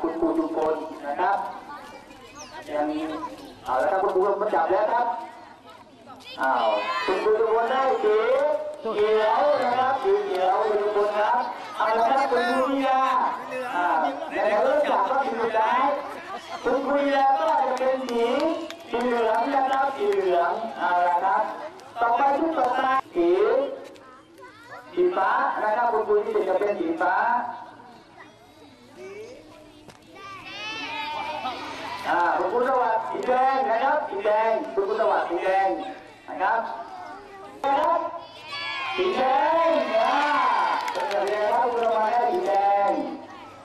คุณครูทุกคนนะครับยังเอาล้วครับคุณครูมาจับแล้วครับอ้าวคุณครูทุกคนได้สีเขียวนะครับสีเขียวคุณทุกคนครับเอาละครับคุณครูยาอ่าเดี๋ยวเริ่มจากรอบสุดท้ายคุณครูวิยาก็จะเป็นสีสีเหลืองนะครับสีเหลืองเอาละครับต่อไปชุดต่อไปสีสีฟ้านะครับคุณครูที่จะเป็นสีฟ้า อ่าคุณครู สวัสดิ์สีแดงนะครับสีแดงคุณครูสวัสดิ์สีแดงนะครับนะครับสีแดงอ่าเป็นสีแดงครับคุณครูสวัสดิ์ได้สีแดง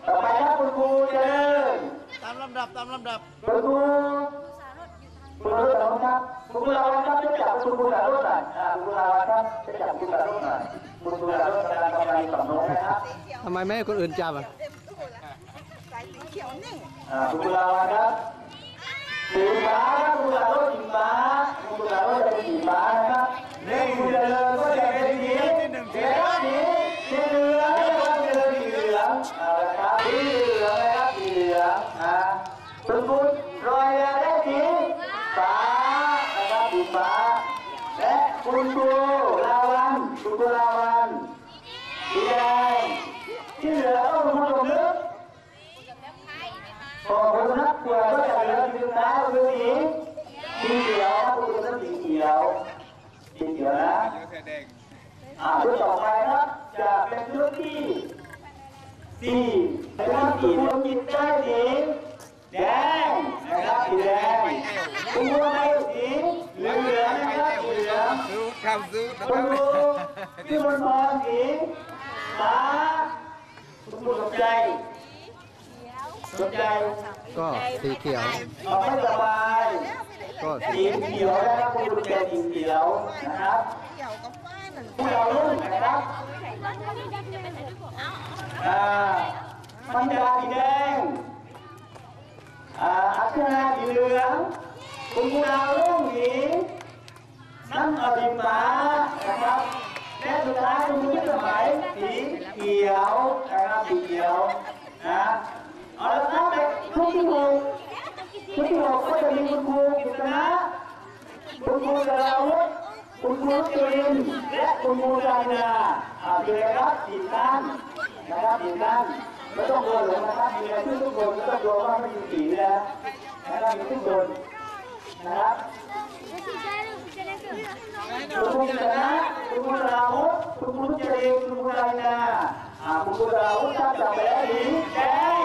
ต่อไปครับคุณครูเจริญตามลำดับตามลำดับคุณครูคุณครูสารวัตรครับคุณครูสารวัตรครับช่วยจับคุณครูสารวัตรหน่อยอ่าคุณครูสารวัตรครับช่วยจับคุณครูสารวัตรหน่อยคุณครูสารวัตรกำลังกำลังสำนวนนะครับทำไมไม่ให้คนอื่นจับอะใส่สีเขียวนิ่งอ่าคุณครูสารวัตรครับ สีฟ้าครับคุณครูสารวัตรสีฟ้าคุณครูสารวัตรจะเป็นสีฟ้านะครับนี่คุณเจริญก็จะเป็นสีสีสีสีเหลืองนะครับสีเหลืองสีเหลืองเอาละครับสีเหลืองนะครับสีเหลืองอ่าคุณครูรอยยาได้สีฟ้านะครับสีฟ้าและคุณครูลาวันคุณครูลาวันสีแดงที่เหลือคุณครูสมนึกพอคนนับตัวก็จ ยวสีเขียวนะอ่าชุดต่อไปครับจะเป็นชุดที่สี่นะครับสีดวงจิตได้สีแดงนะครับสีแดงคุณบัวไปสีเหลืองเหลืองนะครับสีเหลือง ซื้อทำซื้อ คุณบัวที่บนบอลสีฟ้าคุณบัวสนใจสนใจ ก็สีเขียว เอาไม่สบาย ก็ สีเขียวนะครับ คุณกุญแจสีเขียวนะครับ เกี่ยวกับฝ้ายเหมือน ผู้เรารุ่นนะครับอ่ามันดาสีแดงอ่าอัคราสีเหลืองคุณผู้เรารุ่งสีน้ำเอาสีฟ้านะครับและสุดท้ายคุณผู้สมัยสีเขียวนะครับสีเขียวนะ คุณครูดาวุฒิคุณครูจุรินทร์และคุณครูจานาอ่าเชิญครับสี่ท่านนะครับสี่ท่านไม่ต้องกลัวหลงนะครับมีรายชื่อทุกคนไม่ต้องกลัวว่าไม่มีสีนะนะครับมีทุกคนนะครับคุณครูกิตนะคุณครูดาวุฒิคุณครูจุรินทร์คุณครูจานาอ่าคุณครูดาวุฒิท่านจับไปแล้วสีแดง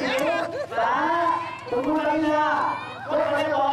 来，走过来一下，走过来走。